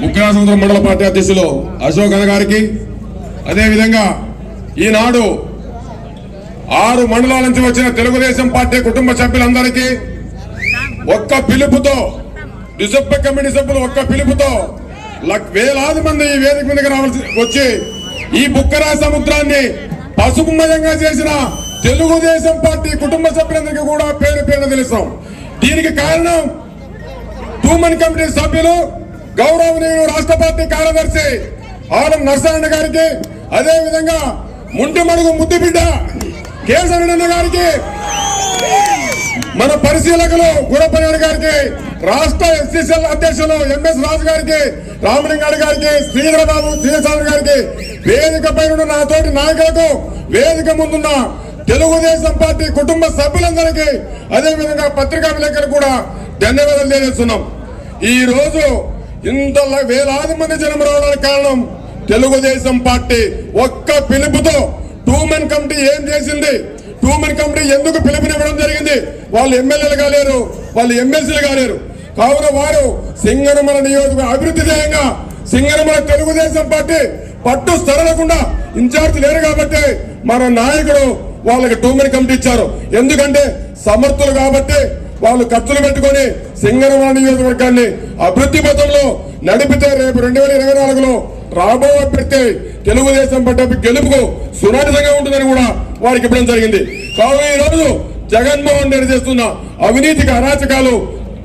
సముద్రం మండల పార్టీ అధ్యక్షులు అశోక్ అన్న గారికి అదేవిధంగా ఈనాడు ఆరు మండలాల నుంచి వచ్చిన తెలుగుదేశం పార్టీ కుటుంబ సభ్యులందరికీ ఒక్క పిలుపుతో డిసెంబర్ కమిటీ సభ్యులు ఒక్క పిలుపుతో లక్- వేలాది మంది ఈ వేదిక మీదకి రావాల్సి వచ్చి ఈ బుక్కరా సముద్రాన్ని పసుపుమయంగా చేసిన తెలుగుదేశం పార్టీ కుటుంబ సభ్యులందరికీ కూడా పేరు పేరు తెలుస్తాం. దీనికి కారణం టూమన్ కమిటీ సభ్యులు గౌరవనీయులు రాష్ట్ర పార్టీ కార్యదర్శి ఆనం నరసరణ గారికి అదే విధంగా ముంటి మడుగు ముద్దుబిడ్డ కేశవరణ గారికి మన పరిశీలకులు గురపనాయుడు గారికి రాష్ట్ర ఎస్సీసీఎల్ అధ్యక్షులు ఎంఎస్ రాజు గారికి రామలింగాడు గారికి శ్రీధరబాబు బాబు గారికి వేదిక పైన నా నాతోటి నాయకులకు వేదిక ముందున్న తెలుగుదేశం పార్టీ కుటుంబ సభ్యులందరికీ అదేవిధంగా పత్రికా విలేకరులు కూడా ధన్యవాదాలు తెలియజేస్తున్నాం. ఈ రోజు ఇంత వేలాది మంది జనం రావడానికి కారణం తెలుగుదేశం పార్టీ. ఒక్క పిలుపుతో టూ మెన్ కమిటీ ఏం చేసింది? టూ మెన్ కమిటీ ఎందుకు పిలుపునివ్వడం జరిగింది? వాళ్ళు ఎమ్మెల్యేలు కాలేరు వాళ్ళు ఎమ్మెల్సీలు కాలేరు కావున వారు సింగనమల నియోజక అభివృద్ధి ధ్యేయంగా సింగనమల తెలుగుదేశం పార్టీ పట్టు స్థరలకుండా ఇన్ఛార్జ్ లేరు కాబట్టి మన నాయకుడు వాళ్ళకి టూ మెన్ కమిటీ ఇచ్చారు. ఎందుకంటే సమర్థులు కాబట్టి వాళ్ళు ఖర్చులు పెట్టుకొని సింగనమల నియోజకవర్గాన్ని అభివృద్ధి పథంలో నడిపితే రేపు రెండు వేల ఇరవై నాలుగులో రాబో అభ్యర్థి తెలుగుదేశం పార్టీ గెలుపుకు సునాటితంగా ఉంటుందని కూడా వారికి ఇవ్వడం జరిగింది. కావున ఈ రోజు జగన్మోహన్ రెడ్డి చేస్తున్న అవినీతికి అరాచకాలు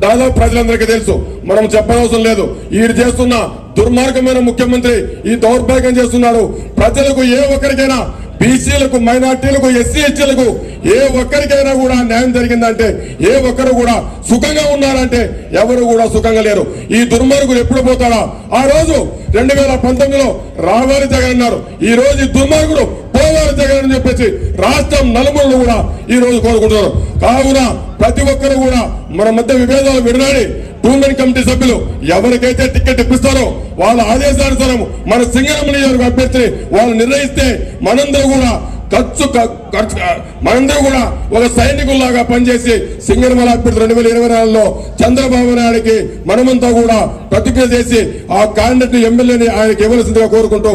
దాదాపు ప్రజలందరికీ తెలుసు. మనం చెప్పనవసరం లేదు. వీరు చేస్తున్న దుర్మార్గమైన ముఖ్యమంత్రి ఈ దౌర్భాగ్యం చేస్తున్నారు ప్రజలకు ఏ ఒక్కరికైనా బీసీలకు మైనార్టీలకు ఎస్సీ ఎస్టీలకు ఏ ఒక్కరికైనా కూడా న్యాయం జరిగిందంటే ఏ ఒక్కరు కూడా సుఖంగా ఉన్నారంటే ఎవరు కూడా సుఖంగా లేరు. ఈ దుర్మార్గులు ఎప్పుడు పోతాడా ఆ రోజు రెండు వేల పంతొమ్మిదిలో రావాలి జగన్ అన్నారు. ఈ రోజు ఈ దుర్మార్గుడు పోవాలి జగన్ అని చెప్పేసి రాష్ట్రం నలుమూలలు కూడా ఈ రోజు కోరుకుంటున్నారు. కావున ప్రతి ఒక్కరు కూడా మన మధ్య విభేదాలు విడనాడి టూమెన్ కమిటీ సభ్యులు ఎవరికైతే టికెట్ ఇప్పిస్తారో వాళ్ళ ఆదేశానుసారం మన సింగరం నియోజకవర్గ అభ్యర్థిని వాళ్ళు నిర్ణయిస్తే మనందరూ కూడా ఖర్చు ఖర్చు మనందరూ కూడా ఒక సైనికుల్లాగా పనిచేసి సింగనమల అభ్యర్థి రెండు వేల ఇరవై నాలుగులో చంద్రబాబు నాయుడికి మనమంతా కూడా ప్రతిజ్ఞ చేసి ఆ క్యాండిడేట్ ఎమ్మెల్యేని ఆయనకి ఇవ్వవలసిందిగా కోరుకుంటూ